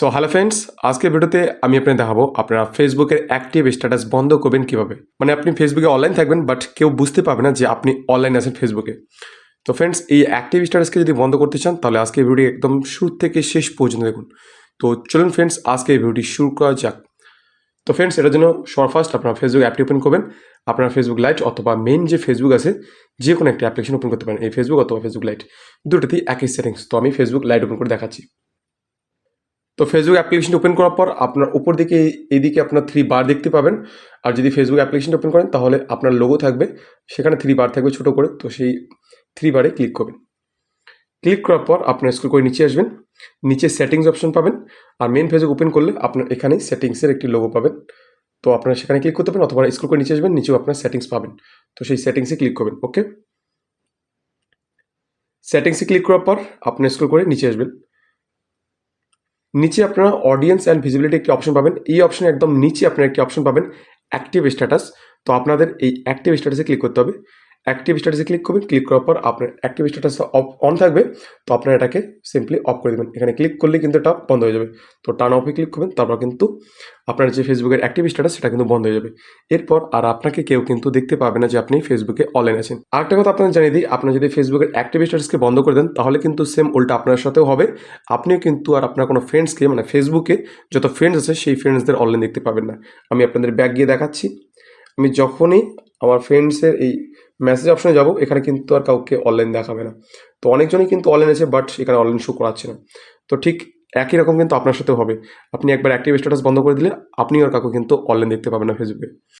So hello friends আজকের ভিডিওতে আমি আপনাকে দেখাবো আপনারা ফেসবুকের অ্যাক্টিভ স্ট্যাটাস বন্ধ করবেন কীভাবে? মানে আপনি ফেসবুকে অনলাইন থাকবেন বাট কেউ বুঝতে পারবে না যে আপনি অনলাইন আছেন ফেসবুকে তো ফ্রেন্ডস এই অ্যাক্টিভ স্ট্যাটাসকে যদি বন্ধ করতে চান, তাহলে আজকে ভিডিও একদম শুরু থেকে শেষ পর্যন্ত দেখুন। তো চলুন ফ্রেন্ডস আজকে এই ভিডিওটি শুরু করা যাক। তো ফ্রেন্ডস এটার জন্য সবার ফার্স্ট আপনারা ফেসবুক অ্যাপটি ওপেন করবেন। আপনার ফেসবুক লাইট অথবা মেন যে ফেসবুক আছে যে কোনো একটা অ্যাপ্লিকেশন ওপেন করতে পারেন। এই ফেসবুক অথবা ফেসবুক লাইট দুটোতেই একই সেটিংস তো আমি ফেসবুক লাইট ওপেন করে দেখাচ্ছি। তো ফেসবুক অ্যাপ্লিকেশন ওপেন করার পর আপনার উপর দিকে এইদিকে আপনার থ্রি বার দেখতে পাবেন। আর যদি ফেসবুক অ্যাপ্লিকেশন ওপেন করেন, তাহলে আপনার লোগো থাকবে। সেখানে থ্রি বার থাকবে ছোটো করে। তো সেই থ্রি বারে ক্লিক করবেন। ক্লিক করার পর আপনার স্ক্রল করে নিচে আসবেন। নিচে সেটিংস অপশন পাবেন। আর মেন ফেসবুক ওপেন করলে আপনার এখানে সেটিংসের একটি লোগো পাবেন। তো আপনারা সেখানে ক্লিক করতে পারেন অথবা স্ক্রল করে নিচে আসবেন। নিচেও আপনার সেটিংস পাবেন। তো সেই সেটিংসে ক্লিক করবেন। ওকে সেটিংসে ক্লিক করার পর আপনি স্ক্রল করে নিচে আসবেন। নিচে আপনারা অডিয়েন্স অ্যান্ড ভিজিবিলিটি একটি অপশন পাবেন। এই অপশনে একদম নিচে আপনার একটি অপশন পাবেন অ্যাক্টিভ স্ট্যাটাস তো আপনাদের এই অ্যাক্টিভ স্ট্যাটাসে ক্লিক করতে হবে। অ্যাক্টিভ স্ট্যাটাসে ক্লিক করবেন ক্লিক করার পর আপনার অ্যাক্টিভ স্ট্যাটাস অন থাকবে। তো আপনারা এটাকে সিম্পলি অফ করে দেবেন। এখানে ক্লিক করলে কিন্তু এটা বন্ধ হয়ে যাবে। তো টার্ন অফে ক্লিক করবেন, তারপর কিন্তু আপনার যে ফেসবুকের অ্যাক্টিভ স্ট্যাটাস সেটা কিন্তু বন্ধ হয়ে যাবে। এরপর আর আপনাকে কেউ কিন্তু দেখতে পাবে না যে আপনি ফেসবুকে অনলাইন আছেন। আরেকটা কথা আপনাদের জানিয়ে দিই আপনি যদি ফেসবুকের অ্যাক্টিভ স্ট্যাটাসকে বন্ধ করে দেন, তাহলে কিন্তু সেম উল্টা আপনার সাথেও হবে। আপনিও কিন্তু আর আপনার কোনো ফ্রেন্ডসকে মানে ফেসবুকে যত ফ্রেন্ডস আছে, সেই ফ্রেন্ডসদের অনলাইন দেখতে পাবেন না। আমি আপনাদের ব্যাগ গিয়ে দেখাচ্ছি। আমি যখনই আমার ফ্রেন্ডসের এই মেসেজ অপশনে যাব, এখানে কিন্তু আর কাউকে অনলাইন দেখাবে না। তো অনেকজনই কিন্তু অনলাইন আছে বাট এখানে অনলাইন শো করাচ্ছে না। তো ঠিক একই রকম কিন্তু আপনার সাথে হবে। আপনি একবার অ্যাক্টিভ স্ট্যাটাস বন্ধ করে দিলে আপনি আর কাউকে কিন্তু অনলাইন দেখতে পাবেন না ফেসবুকে